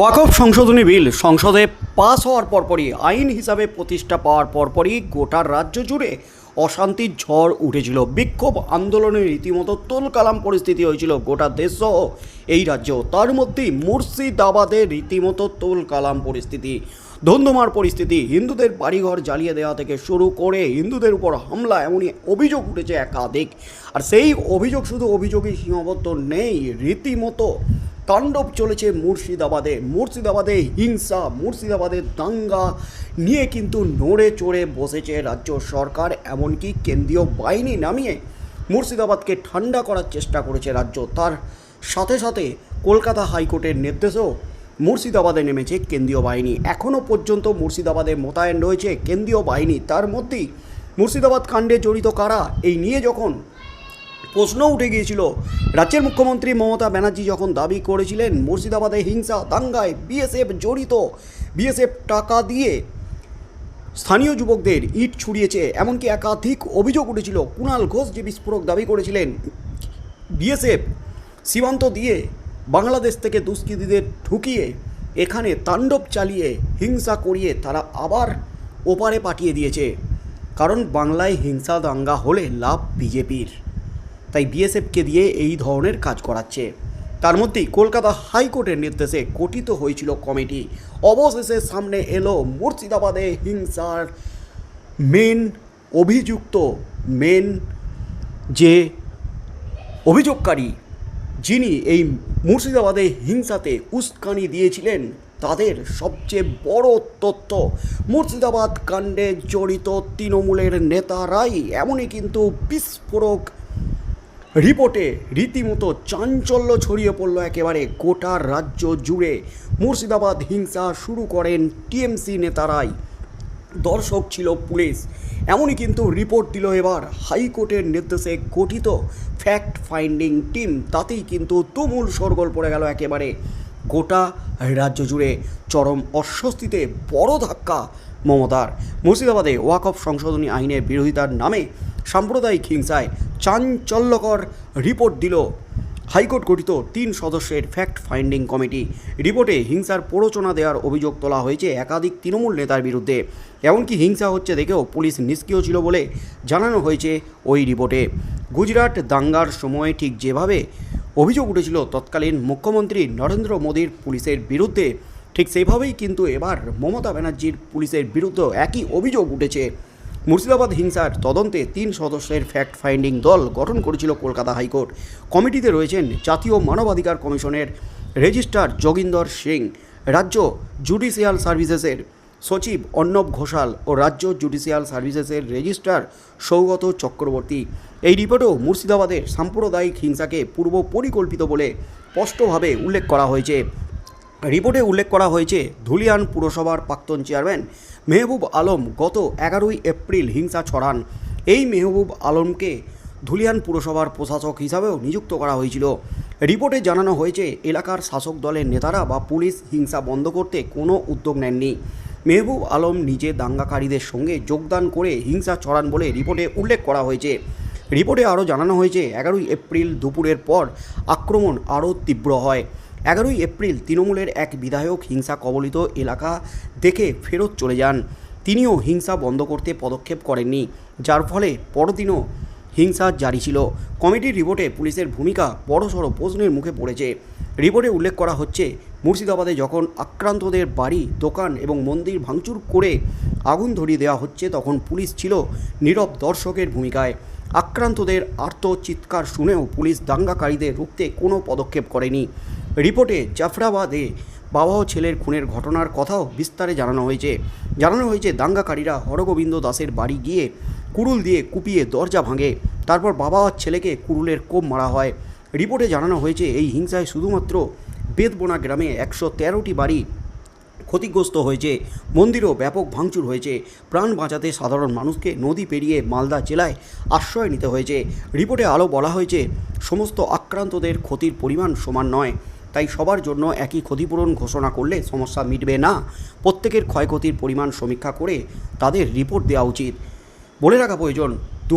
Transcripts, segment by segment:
ওয়াকফ সংশোধনী বিল সংসদে পাস হওয়ার পরপরই আইন হিসাবে প্রতিষ্ঠা পাওয়ার পরপরই গোটা রাজ্য জুড়ে অশান্তির ঝড় উঠেছিল। বিক্ষোভ আন্দোলনের রীতিমতো তোলকালাম পরিস্থিতি হয়েছিল গোটা দেশসহ এই রাজ্যেও তার মধ্যেই মুর্শিদাবাদে রীতিমতো তোলকালাম পরিস্থিতি। ধন্দমার পরিস্থিতি, হিন্দুদের বাড়িঘর জ্বালিয়ে দেওয়া থেকে শুরু করে হিন্দুদের উপর হামলা, এমনই অভিযোগ উঠেছে একাধিক। আর সেই অভিযোগ শুধু অভিযোগই সীমাবদ্ধ নেই, রীতিমতো তাণ্ডব চলেছে মুর্শিদাবাদে। মুর্শিদাবাদে হিংসা, মুর্শিদাবাদে দাঙ্গা নিয়ে কিন্তু নড়ে চড়ে বসেছে রাজ্য সরকার, এমনকি কেন্দ্রীয় বাহিনী নামিয়ে মুর্শিদাবাদকে ঠান্ডা করার চেষ্টা করেছে রাজ্য। তার সাথে সাথে কলকাতা হাইকোর্টের নির্দেশেও মুর্শিদাবাদে নেমেছে কেন্দ্রীয় বাহিনী। এখনও পর্যন্ত মুর্শিদাবাদে মোতায়েন রয়েছে কেন্দ্রীয় বাহিনী। তার মধ্যেই মুর্শিদাবাদ কাণ্ডে জড়িত কারা? এই নিয়ে যখন প্রশ্ন উঠে গিয়েছিল। রাজ্যের মুখ্যমন্ত্রী মমতা ব্যানার্জি যখন দাবি করেছিলেন, মুর্শিদাবাদে হিংসা দাঙ্গায় বিএসএফ জড়িত, বিএসএফ টাকা দিয়ে স্থানীয় যুবকদের ইট ছুড়িয়েছে, এমনকি একাধিক অভিযোগ উঠেছিল। কুণাল ঘোষ যে বিস্ফোরক দাবি করেছিলেন, বিএসএফ সীমান্ত দিয়ে বাংলাদেশ থেকে দুষ্কৃতীদের ঢুকিয়ে এখানে তাণ্ডব চালিয়ে হিংসা করিয়ে তারা আবার ওপারে পাঠিয়ে দিয়েছে। কারণ বাংলায় হিংসা দাঙ্গা হলে লাভ বিজেপির। তাই বিএসএফকে দিয়ে এই ধরনের কাজ করাচ্ছে। তার মধ্যেই কলকাতা হাইকোর্টের নির্দেশে গঠিত হয়েছিল কমিটি। অবশেষে সামনে এলো মুর্শিদাবাদে হিংসার মেন অভিযুক্ত, মেন যে অভিযোগকারী, যিনি এই মুর্শিদাবাদে হিংসাতে উস্কানি দিয়েছিলেন, তাদের সবচেয়ে বড় তথ্য, মুর্শিদাবাদ কাণ্ডে জড়িত তৃণমূলের নেতারাই। এমনই কিন্তু বিস্ফোরক রিপোর্টে রীতিমতো চাঞ্চল্য ছড়িয়ে পড়ল একেবারে গোটা রাজ্য জুড়ে। মুর্শিদাবাদ হিংসা শুরু করেন টিএমসি নেতারাই। দর্শক ছিল পুলিশ। এমনই কিন্তু রিপোর্ট দিল এবার হাইকোর্টের নির্দেশে গঠিত ফ্যাক্ট ফাইন্ডিং টিম। তাতেই কিন্তু তুমুল সরগোল পড়ে গেল একেবারে। গোটা রাজ্য জুড়ে চরম অস্বস্তিতে বড় ধাক্কা মমতার। মুর্শিদাবাদে ওয়াকফ সংশোধনী আইনের বিরোধিতার নামে সাম্প্রদায়িক হিংসায় চাঞ্চল্যকর রিপোর্ট দিল হাইকোর্ট গঠিত তিন সদস্যের ফ্যাক্ট ফাইন্ডিং কমিটি। রিপোর্টে হিংসার প্ররোচনা দেওয়ার অভিযোগ তোলা হয়েছে একাধিক তৃণমূল নেতার বিরুদ্ধে। এমনকি হিংসা হচ্ছে দেখেও পুলিশ নিষ্ক্রিয় ছিল বলে জানানো হয়েছে ওই রিপোর্টে। গুজরাট দাঙ্গার সময় ঠিক যেভাবে অভিযোগ উঠেছিল, তৎকালীন মুখ্যমন্ত্রী নরেন্দ্র মোদীর পুলিশের বিরুদ্ধে। ঠিক সেভাবেই কিন্তু এবার মমতা ব্যানার্জির পুলিশের বিরুদ্ধেও একই অভিযোগ উঠেছে। মুর্শিদাবাদ হিংসার তদন্তে তিন সদস্যের ফ্যাক্ট ফাইন্ডিং দল গঠন করেছিল কলকাতা হাইকোর্ট। কমিটিতে রয়েছেন জাতীয় মানবাধিকার কমিশনের রেজিস্ট্রার যোগিন্দর সিং, রাজ্য জুডিশিয়াল সার্ভিসেসের সচিব অর্ণব ঘোষাল ও রাজ্য জুডিশিয়াল সার্ভিসেসের রেজিস্ট্রার সৌগত চক্রবর্তী। এই রিপোর্টেও মুর্শিদাবাদের সাম্প্রদায়িক হিংসাকে পূর্ব পরিকল্পিত বলে স্পষ্টভাবে উল্লেখ করা হয়েছে। রিপোর্টে উল্লেখ করা হয়েছে, ধুলিয়ান পুরসভার প্রাক্তন চেয়ারম্যান মেহবুব আলম গত এগারোই এপ্রিল হিংসা ছড়ান। এই মেহবুব আলমকে ধুলিয়ান পুরসভার প্রশাসক হিসাবেও নিযুক্ত করা হয়েছিল। রিপোর্টে জানানো হয়েছে, এলাকার শাসক দলের নেতারা বা পুলিশ হিংসা বন্ধ করতে কোনো উদ্যোগ নেননি। মেহবুব আলম নিজে দাঙ্গাকারীদের সঙ্গে যোগদান করে হিংসা ছড়ান বলে রিপোর্টে উল্লেখ করা হয়েছে। রিপোর্টে আরও জানানো হয়েছে, এগারোই এপ্রিল দুপুরের পর আক্রমণ আরও তীব্র হয়। এগারোই এপ্রিল তৃণমূলের এক বিধায়ক হিংসা কবলিত এলাকা দেখে ফেরত চলে যান। তিনিও হিংসা বন্ধ করতে পদক্ষেপ করেননি, যার ফলে পরদিনও হিংসা জারি ছিল। কমিটির রিপোর্টে পুলিশের ভূমিকা বড়সড় প্রশ্নের মুখে পড়েছে। রিপোর্টে উল্লেখ করা হচ্ছে, মুর্শিদাবাদে যখন আক্রান্তদের বাড়ি, দোকান এবং মন্দির ভাঙচুর করে আগুন ধরিয়ে দেওয়া হচ্ছে, তখন পুলিশ ছিল নীরব দর্শকের ভূমিকায়। আক্রান্তদের আর্ত চিৎকার শুনেও পুলিশ দাঙ্গাকারীদের রুখতে কোনো পদক্ষেপ করেনি। রিপোর্টে জাফরাবাদে বাবা ও ছেলের খুনের ঘটনার কথাও বিস্তারে জানানো হয়েছে। জানানো হয়েছে, দাঙ্গাকারীরা হরগোবিন্দ দাসের বাড়ি গিয়ে কুড়ুল দিয়ে কুপিয়ে দরজা ভাঙে। তারপর বাবা আর ছেলেকে কুড়ুলের কোপ মারা হয়। রিপোর্টে জানানো হয়েছে, এই হিংসায় শুধুমাত্র বেদবোনা গ্রামে একশো তেরোটি বাড়ি ক্ষতিগ্রস্ত হয়েছে। মন্দিরও ব্যাপক ভাঙচুর হয়েছে। প্রাণ বাঁচাতে সাধারণ মানুষকে নদী পেরিয়ে মালদা জেলায় আশ্রয় নিতে হয়েছে। রিপোর্টে আলো বলা হয়েছে, সমস্ত আক্রান্তদের ক্ষতির পরিমাণ সমান নয়। তাই সবার জন্য একই ক্ষতিপূরণ ঘোষণা করলে সমস্যা মিটবে না। প্রত্যেকের ক্ষয়ক্ষতির পরিমাণ সমীক্ষা করে তাদের রিপোর্ট দেওয়া উচিত। বলে রাখা প্রয়োজন দু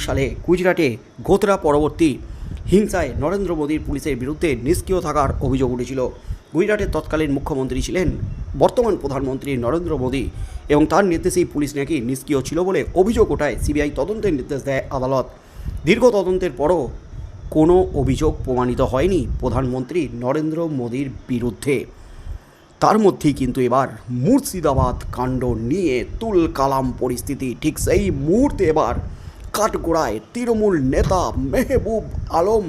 সালে গুজরাটে গোতরা পরবর্তী হিংসায় নরেন্দ্র মোদীর পুলিশের বিরুদ্ধে নিষ্ক্রিয় থাকার অভিযোগ উঠেছিল। গুজরাটের তৎকালীন মুখ্যমন্ত্রী ছিলেন বর্তমান প্রধানমন্ত্রী নরেন্দ্র মোদী এবং তার নির্দেশেই পুলিশ নাকি নিষ্ক্রিয় ছিল বলে অভিযোগ ওঠায় সিবিআই তদন্তের নির্দেশ দেয় আদালত। দীর্ঘ তদন্তের পরও কোনো অভিযোগ প্রমাণিত হয়নি প্রধানমন্ত্রী নরেন্দ্র মোদীর বিরুদ্ধে। তার মধ্যেই কিন্তু এবার মুর্শিদাবাদ কাণ্ড নিয়ে তুল কালাম পরিস্থিতি। ঠিক সেই মুহূর্তে এবার কাঠগোড়ায় তৃণমূল নেতা Mehboob Alam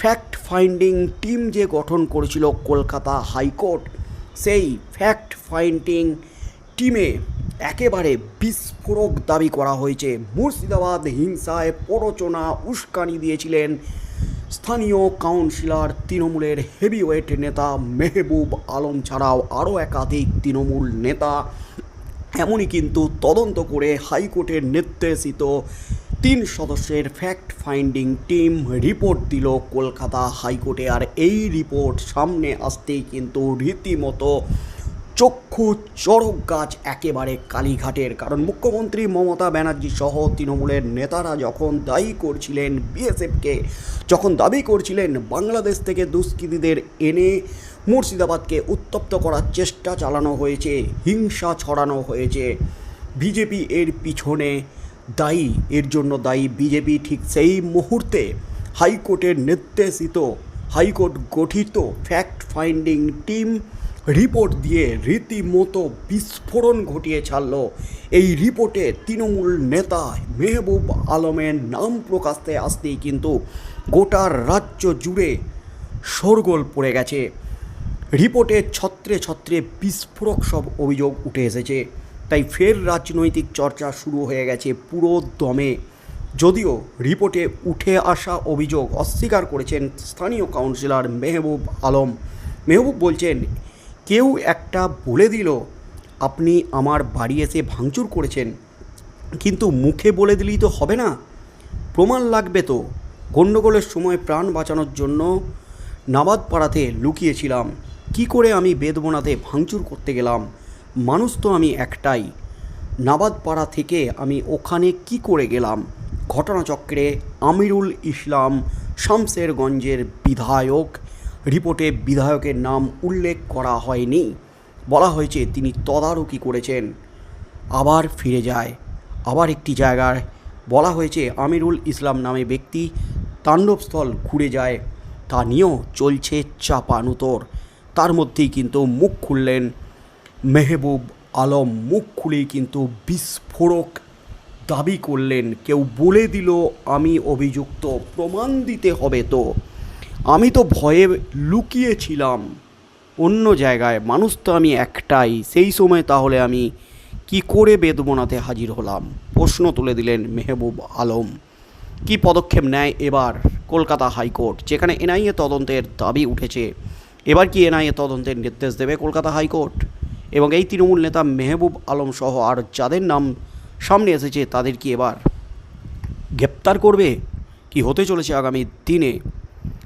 fact finding team যে গঠন করেছিল কলকাতা হাইকোর্ট, সেই ফ্যাক্ট ফাইন্ডিং টিমে একেবারে বিস্ফোরক দাবি করা হয়েছে। মুর্শিদাবাদ হিংসায় প্ররোচনা উস্কানি দিয়েছিলেন স্থানীয় কাউন্সিলর তৃণমূলের হেভিওয়েট নেতা মেহবুব আলম ছাড়াও আরও একাধিক তৃণমূল নেতা। এমনই কিন্তু তদন্ত করে হাইকোর্টের নির্দেশিত তিন সদস্যের ফ্যাক্ট ফাইন্ডিং টিম রিপোর্ট দিল কলকাতা হাইকোর্টে। আর এই রিপোর্ট সামনে আসতেই কিন্তু রীতিমতো চক্ষু, চড়ক গাছ একেবারে কালীঘাটের। কারণ মুখ্যমন্ত্রী মমতা ব্যানার্জি সহ তৃণমূলের নেতারা যখন দায়ী করছিলেন বিএসএফকে, যখন দাবি করছিলেন বাংলাদেশ থেকে দুষ্কৃতীদের এনে মুর্শিদাবাদকে উত্তপ্ত করার চেষ্টা চালানো হয়েছে, হিংসা ছড়ানো হয়েছে, বিজেপি এর পিছনে দায়ী, এর জন্য দায়ী বিজেপি ঠিক সেই মুহূর্তে হাইকোর্টের নির্দেশিত, হাইকোর্ট গঠিত ফ্যাক্ট ফাইন্ডিং টিম রিপোর্ট দিয়ে রীতিমতো বিস্ফোরণ ঘটিয়ে ছাড়ল। এই রিপোর্টে তৃণমূল নেতা মেহবুব আলমের নাম প্রকাশতে আসতেই কিন্তু গোটার রাজ্য জুড়ে শোরগোল পড়ে গেছে। রিপোর্টে ছত্রে ছত্রে বিস্ফোরক সব অভিযোগ উঠে এসেছে। তাই ফের রাজনৈতিক চর্চা শুরু হয়ে গেছে পুরো দমে। যদিও রিপোর্টে উঠে আসা অভিযোগ অস্বীকার করেছেন স্থানীয় কাউন্সিলর মেহবুব আলম। মেহবুব বলছেন কেউ একটা বলে দিল, আপনি আমার বাড়ি এসে ভাঙচুর করেছেন। কিন্তু মুখে বলে দিলেই তো হবে না। প্রমাণ লাগবে তো। গণ্ডগোলের সময় প্রাণ বাঁচানোর জন্য নাবাদ পাড়াতে লুকিয়েছিলাম। কি করে আমি বেদবনাতে ভাঙচুর করতে গেলাম? মানুষ তো আমি একটাই। নাবাদ পাড়া থেকে আমি ওখানে কি করে গেলাম? ঘটনাচক্রে আমিরুল ইসলাম শামসেরগঞ্জের বিধায়ক রিপোর্টে বিধায়কের নাম উল্লেখ করা হয়নি। বলা হয়েছে তিনি তদারকি করেছেন। আবার ফিরে যায়। আবার একটি জায়গায় বলা হয়েছে, আমিরুল ইসলাম নামে ব্যক্তি তাণ্ডবস্থল ঘুরে যায়। তা নিয়েও চলছে চাপানুতর। তার মধ্যেই কিন্তু মুখ খুললেন মেহবুব আলম। মুখ খুলেই কিন্তু বিস্ফোরক দাবি করলেন, কেউ বলে দিল, আমি অভিযুক্ত, প্রমাণ দিতে হবে তো। আমি তো ভয়ে লুকিয়েছিলাম। অন্য জায়গায়, মানুষ তো আমি একটাই। সেই সময় তাহলে আমি কি করে বেদবনাতে হাজির হলাম? প্রশ্ন তুলে দিলেন মেহবুব আলম। কি পদক্ষেপ নেয় এবার কলকাতা হাইকোর্ট? যেখানে এনআইএ তদন্তের দাবি উঠেছে। এবার কি এনআইএ তদন্তের নির্দেশ দেবে কলকাতা হাইকোর্ট? এবং এই তৃণমূল নেতা মেহবুব আলম সহ আর যাদের নাম সামনে এসেছে, তাদের কি এবার গ্রেপ্তার করবে? কি হতে চলেছে আগামী দিনে?